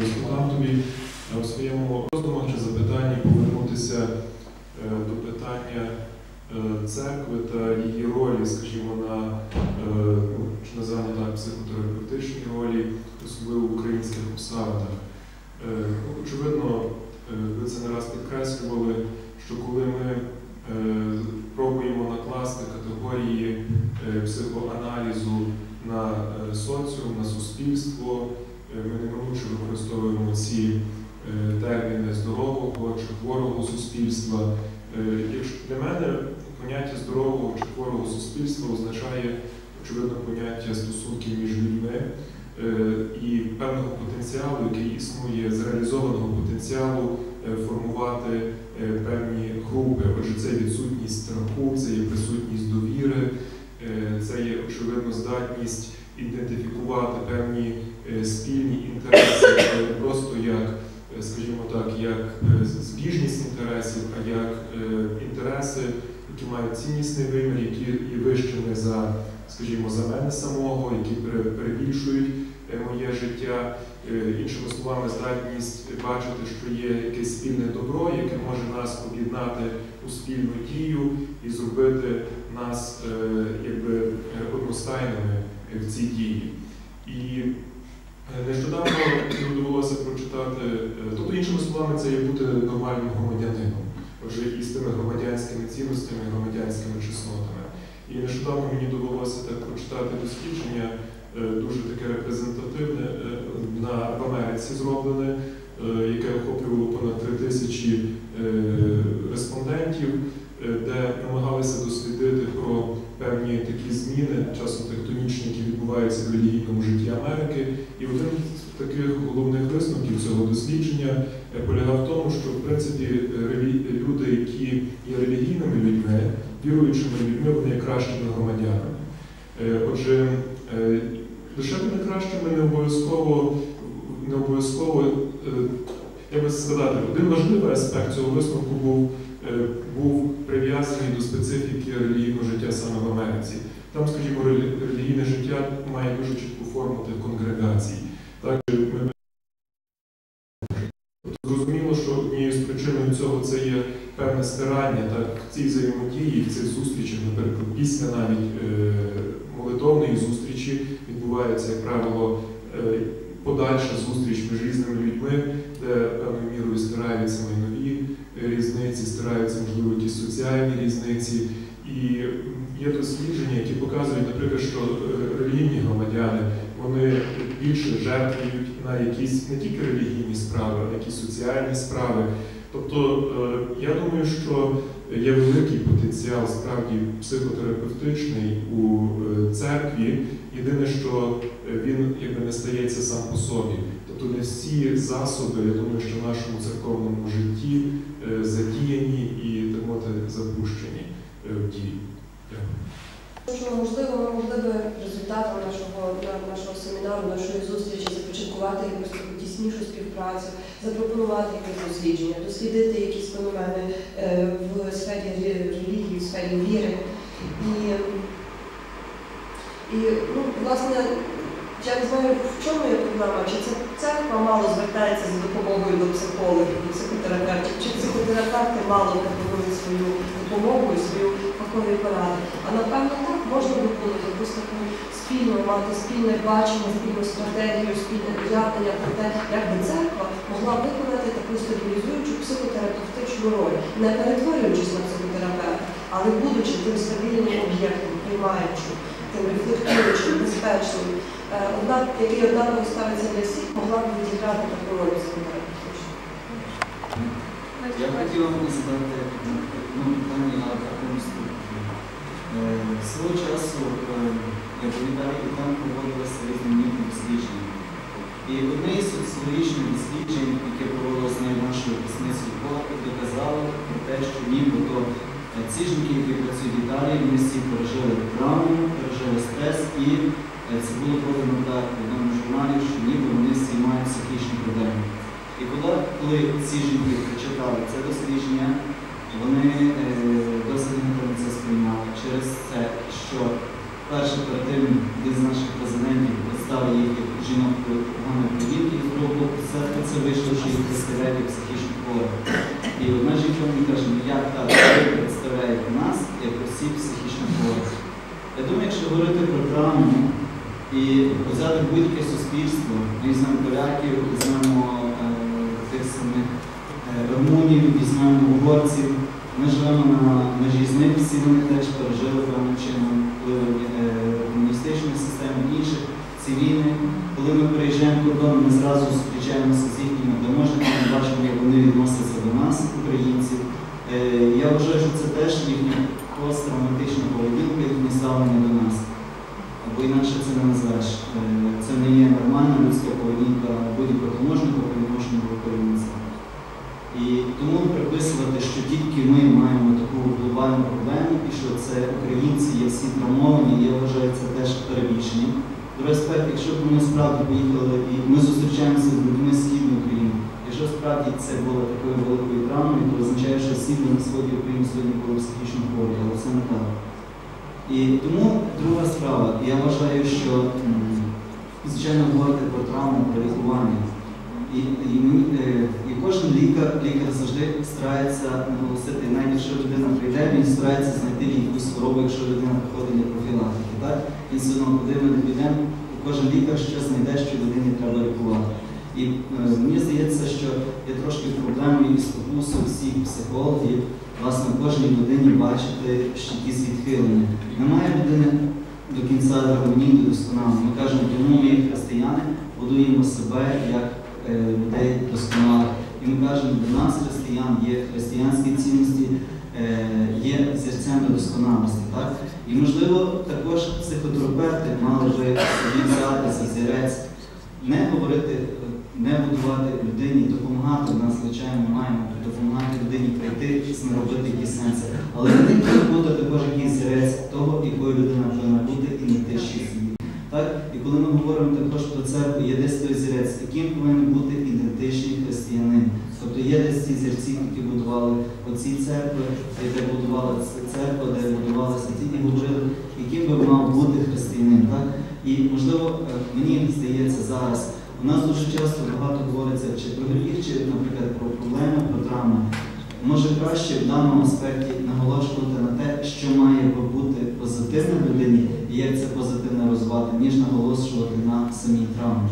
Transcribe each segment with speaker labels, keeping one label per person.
Speaker 1: дискутантові е, у своєму роздумах чи запитанні повернутися е, до питання е, церкви та її ролі, скажімо, на ну, чи називаємо так психотерапевтичній ролі, особливо в українських обставинах. Ну, Очевидно, ви це не раз підкреслювали, що коли ми пробуємо накласти категорії психоаналізу на соціум, на суспільство, ми неминуче використовуємо ці е, терміни здорового чи хворого суспільства. Е, Якщо для мене поняття здорового чи хворого суспільства означає очевидно поняття стосунків між людьми е, і певного потенціалу, який існує, зреалізованого потенціалу формувати певні групи. Отже, це відсутність страху, це є присутність довіри, це є очевидно здатність ідентифікувати певні спільні інтереси але не просто як, е, скажімо так, як е, збіжність інтересів, а як е, інтереси, які мають ціннісний вимір, які є вищими за, скажімо, за мене самого, які перебільшують е, моє життя. Е, Іншими словами, здатність бачити, що є якесь спільне добро, яке може нас об'єднати у спільну дію і зробити нас е, якби е, одностайними в цій дії. І е, нещодавно мені довелося прочитати, е, тобто, іншими словами, це є бути нормальним громадянином, отже, і з тими громадянськими цінностями, громадянськими чеснотами. І нещодавно мені довелося так прочитати дослідження, е, дуже таке репрезентативне е, на в Америці зроблене, е, яке охоплювало понад три тисячі е, респондентів, е, де намагалися дослідити про певні такі зміни, часом тектонічні, які відбуваються в релігійному житті Америки. І один з таких головних висновків цього дослідження е, полягав в тому, що в принципі люди, які є релігійними людьми, віруючими людьми, вони є кращими громадянами. Е, Отже, е, лише бути кращими не обов'язково не обов'язково, е, як би сказати, один важливий аспект цього висновку був, був прив'язаний до специфіки релігійного життя саме в Америці. Там, скажімо, релігійне життя має дуже чітку форму тих конгрегацій. Так, ми Зрозуміло, що однією з причиною цього це є певне стирання так, в цій взаємодії, в цих зустрічах, наприклад, після навіть е, молитовної зустрічі відбувається, як правило, е, подальша зустріч між різними людьми, де певною мірою стираються майнові різниці, стираються, можливо, якісь соціальні різниці. І є дослідження, які показують, наприклад, що е, релігійні громадяни вони більше жертвують якісь не тільки релігійні справи, а якісь соціальні справи. Тобто е, я думаю, що є великий потенціал справді психотерапевтичний у е, церкві. Єдине, що е, він якби не стається сам по собі. Тобто не всі засоби, я думаю, що в нашому церковному житті задіяні і мовити запущені в дії. Дякую.
Speaker 2: Можливо, ми результатом нашого нашого семінару, нашої зустрічі започаткувати якусь таку тіснішу співпрацю, запропонувати якісь дослідження, дослідити якісь феномени е, в сфері релігії, в сфері віри. І, і ну, власне, я не знаю, в чому є проблема, чи це церква мало звертається за допомогою до психологів, до психотерапевтів, чи психотерапевти мало пропонують свою допомогу і свою фахові поради. А напевно можна би було якусь таку спільну мати спільне бачення, спільну стратегію, спільне уявлення про те, як би церква могла виконати таку стабілізуючу психотерапевтичну роль, не перетворюючись на психотерапевта, але будучи тим стабільним об'єктом, приймаючим, тим рефлектуючим, безпечним, е, однак, який однаково ставиться для всіх, могла б відіграти таку роль психотерапевтичну.
Speaker 3: Я хотів вам задати ну, питання на такому наступне. Свого часу е, я там проводилися різноманітні дослідження. І одне із соціологічних досліджень, яке проводилося над нашою писницею Бога, доказало про те, що нібито е, ці жінки, які працюють в Італії, вони всі пережили травму, пережили стрес, і е, це було подано так в одному журналі, що ніби вони всі мають психічні проблеми. І коли ці жінки прочитали це дослідження, вони е, досить негативно це сприймали через те, що перше перед тим один з наших президентів представив їх як жінок поганої поведінки, і з другого боку це вийшло, що їх представляють як психічно хворих. І одна жінка мені каже, ну як так, ви представляєте нас як осіб психічно хворих. Я думаю, якщо говорити про травму і взяти будь-яке суспільство, візьмемо поляків, візьмемо е, тих самих е, румунів, візьмемо угорців, ми живемо на межі з ним, всі вони теж пережили певним чином впливи е, комуністичної системи, інших ці війни. Коли ми переїжджаємо кордон, ми зразу зустрічаємося з їхніми доможниками, бачимо, як вони відносяться до нас, українців. Е, Я вважаю, що це теж їхня посттравматична поведінка, їхнє ставлення до нас. Або інакше це не назвеш. Е, Це не є нормальна людська поведінка будь-якого таможника по відношенню до українця. І тому приписувати, що тільки ми маємо таку глобальну проблему і що це українці є всі травмовані, я вважаю це теж перебільшенням. Другий аспект, якщо б ми справді поїхали і ми зустрічаємося з людьми Східної України, якщо справді це було такою великою травмою, то означає, що всі на сході України сьогодні були психічно хворі, але це не так. І тому друга справа, я вважаю, що звичайно говорити про травму, про лікування. І, і, е, кожен лікар, лікар завжди старається наголосити, навіть якщо людина прийде, він старається знайти якусь хворобу, якщо людина приходить для профілактики. Так? Він все одно, куди ми не підемо, кожен лікар щось знайде, що людині треба лікувати. І е, мені здається, що є трошки проблемою і спокусою всіх психологів, власне, кожній людині бачити ще якісь відхилення. Немає людини до кінця гармонійно досконало. Ми кажемо, тому ми, християни, будуємо себе як е, людей досконалих. І ми кажемо, для нас, християн, є християнські цінності, е, є зірцем до досконалості. Так? І можливо також психотерапевти мали би за зірець, не говорити, не будувати людині, допомагати. Нас, звичайно, маємо допомагати людині прийти, робити якісь сенси. Але має бути також якийсь зірець того, якою людина повинна бути і не те, що. Так? І коли ми говоримо також про церкву, є десь той зірець, яким повинен бути ідентичний християнин. Тобто є десь ці зірці, які будували оці церкви, де будувала церква, де будувалися ті, і говорили, яким би мав бути християнин. Так? І можливо, е, мені здається зараз, у нас дуже часто багато говориться чи про гріх, чи, наприклад, про проблеми, про травми. Може краще в даному аспекті наголошувати на те, що має бути позитивне в людині, і як це позитивно розвивати, ніж наголошувати на самій травмі.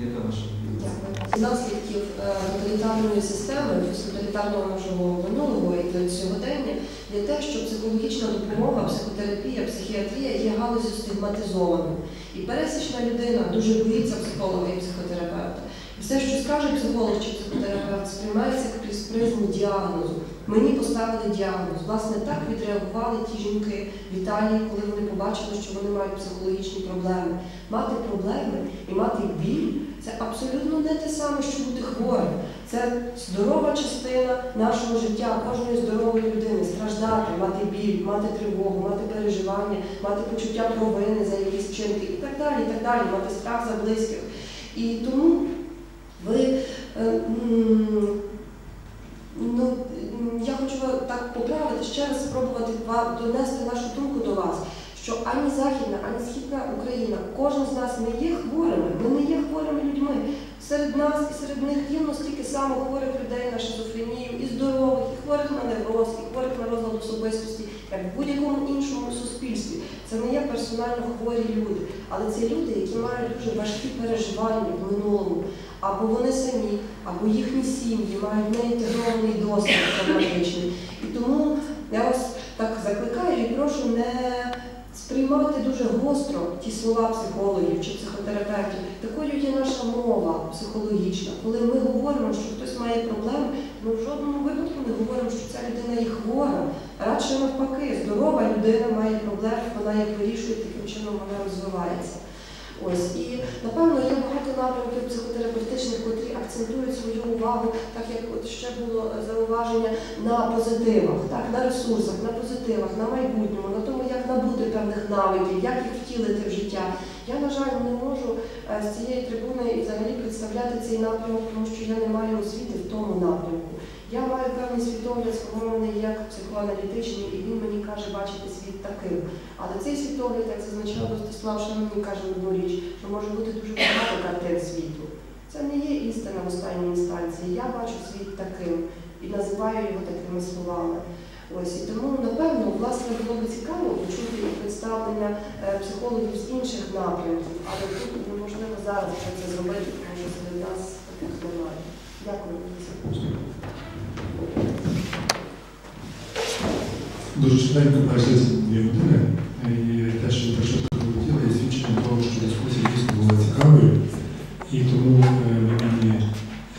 Speaker 3: Яка ваша відповідь?
Speaker 2: З наслідків е, тоталітарної системи, з тоталітарного нашого минулого і сьогодення є те, що психологічна допомога, психотерапія, психіатрія є галузю стигматизованою. І пересічна людина дуже боїться психолога і психотерапевта. І все, що скаже психолог чи психотерапевт, сприймається крізь призму діагнозу. Мені поставили діагноз. Власне, так відреагували ті жінки в Італії, коли вони побачили, що вони мають психологічні проблеми. Мати проблеми і мати біль це абсолютно не те саме, що бути хворим. Це здорова частина нашого життя, кожної здорової людини страждати, мати біль, мати тривогу, мати переживання, мати почуття провини за якісь вчинки і так далі, і так далі, мати страх за близьких. І тому ви е, ну, я хочу так поправити, ще раз спробувати донести нашу думку до вас, що ані Західна, ані Східна Україна, кожен з нас не є хворими, ми не є хворими людьми. Серед нас і серед них рівно стільки само хворих людей на шизофренію, і здорових, і хворих на невроз, і хворих на розлад особистості, як в будь-якому іншому суспільстві. Це не є персонально хворі люди, але це люди, які мають дуже важкі переживання в минулому. Або вони самі, або їхні сім'ї мають неінтегрований досвід травматичний. І тому я вас так закликаю і прошу не сприймати дуже гостро ті слова психологів чи психотерапевтів. Такою є наша мова психологічна. Коли ми говоримо, що хтось має проблеми, ми в жодному випадку не говоримо, що ця людина є хвора. Радше навпаки, здорова людина має проблеми, вона їх вирішує, таким чином вона розвивається. Ось і напевно є багато напрямків психотерапевтичних, котрі акцентують свою увагу, так як от ще було зауваження на позитивах, так на ресурсах, на позитивах, на майбутньому, на тому, як набути певних навиків, як їх втілити в життя. Я, на жаль, не можу е, з цієї трибуни взагалі представляти цей напрямок, тому що я не маю освіти в тому напрямку. Я маю певний світогляд, сформований як психоаналітичний, і він мені каже бачити світ таким. Але цей світогляд, як зазначав Ростислав, що мені каже одну річ, що може бути дуже багато картин світу. Це не є істина в останній інстанції, я бачу світ таким і називаю його такими словами. Ось і тому, напевно, власне було б цікаво почути представлення е, психологів з інших напрямків, але тут неможливо зараз це зробити, тому що серед нас таких немає. Дякую.
Speaker 4: Дуже швиденько перейшли ці дві години. І те, що те, що ви хотіли, є свідченням того, що дискусія дійсно була цікавою. І тому мені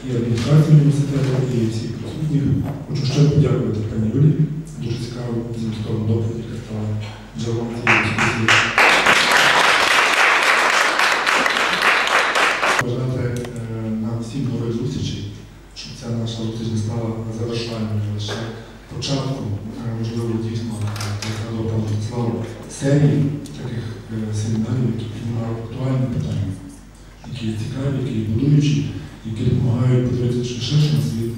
Speaker 4: і адміністрації університету, і всіх присутніх хочу ще подякувати пані Юлі. Дуже цікаво змістовну доповідь, яка стала джерелом цієї дискусії. Бажати е, нам всім нових зустрічей, щоб ця наша зустріч не стала завершальною, а лише початком, е, можливо, дійсно, як сказав пан Владислав, серії таких е, семінарів, які піднімають актуальні питання, які цікаві, які є будуючі, які допомагають подивитися ширше на світ,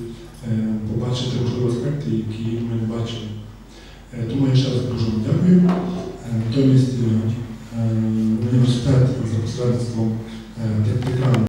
Speaker 4: е, побачити можливо аспекти, які ми не бачили. Е, Тому я ще раз дуже вам дякую. Натомість університет за посередництвом е, декана